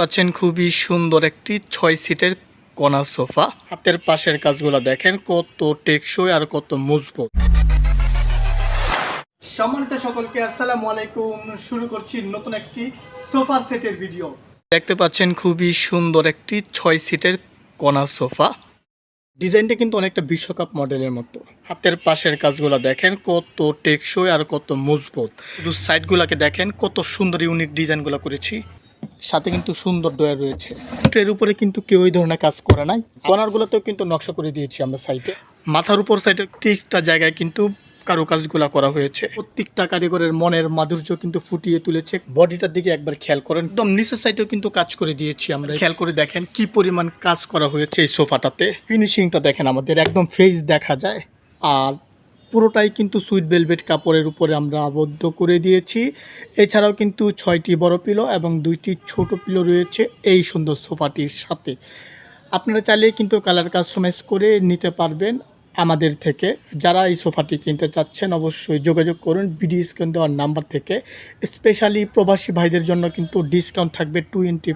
পাচ্ছেন খুবই সুন্দর একটি ছয় সিটের কণা সোফা। হাতের পাশের কাজগুলো দেখেন কত টেকসই আর কত মজবুত। সম্মানিত সকলকে আসসালামু আলাইকুম। শুরু করছি নতুন একটি সোফার সেটের ভিডিও। দেখতে পাচ্ছেন খুবই সুন্দর একটি ছয় সিটের কণা সোফা। ডিজাইনটা কিন্তু অনেকটা বিশ্বকাপ মডেলের মতো। হাতের পাশের কাজগুলো দেখেন কত টেকসই আর কত মজবুত। শুধু সাইডগুলোকে দেখেন কত সুন্দর, ইউনিক ডিজাইনগুলো করেছি। সাথে কিন্তু সুন্দর ডয়ার রয়েছে। এর উপরে কিন্তু কেউ ওই ধরনের কাজ করে নাই। কর্নারগুলোতেও কিন্তু নকশা করে দিয়েছি আমরা সাইডে মাথার উপর সাইডে প্রত্যেকটা জায়গায় কিন্তু কারুকাজগুলো করা হয়েছে। প্রত্যেকটা কারিগরের মনের মাধুর্য কিন্তু ফুটিয়ে তুলেছে। বডিটার দিকে একবার খেয়াল করেন। একদম নিচের সাইডেও কিন্তু কাজ করে দিয়েছি আমরা। খেয়াল করে দেখেন কি পরিমাণ কাজ করা হয়েছে এই সোফাটাতে। ফিনিশিংটা দেখেন আমাদের। একদম ফেস দেখা যায়। আর পুরোটাই কিন্তু সুইট ভেলভেট কাপড়ের উপরে আমরা আবদ্ধ করে দিয়েছি। এছাড়াও কিন্তু ছয়টি বড় পিলো এবং দুইটি ছোট পিলো রয়েছে এই সুন্দর সোফাটির সাথে। আপনারা চাইলেই কিন্তু কালার কাস্টমাইজ করে নিতে পারবেন আমাদের থেকে। যারা এই সোফাটি কিনতে চাচ্ছেন অবশ্যই যোগাযোগ করুন। ভিডিও স্ক্রিন দেওয়ার নাম্বার থেকে। স্পেশালি প্রবাসী ভাইদের জন্য কিন্তু ডিসকাউন্ট থাকবে টোয়েন্টি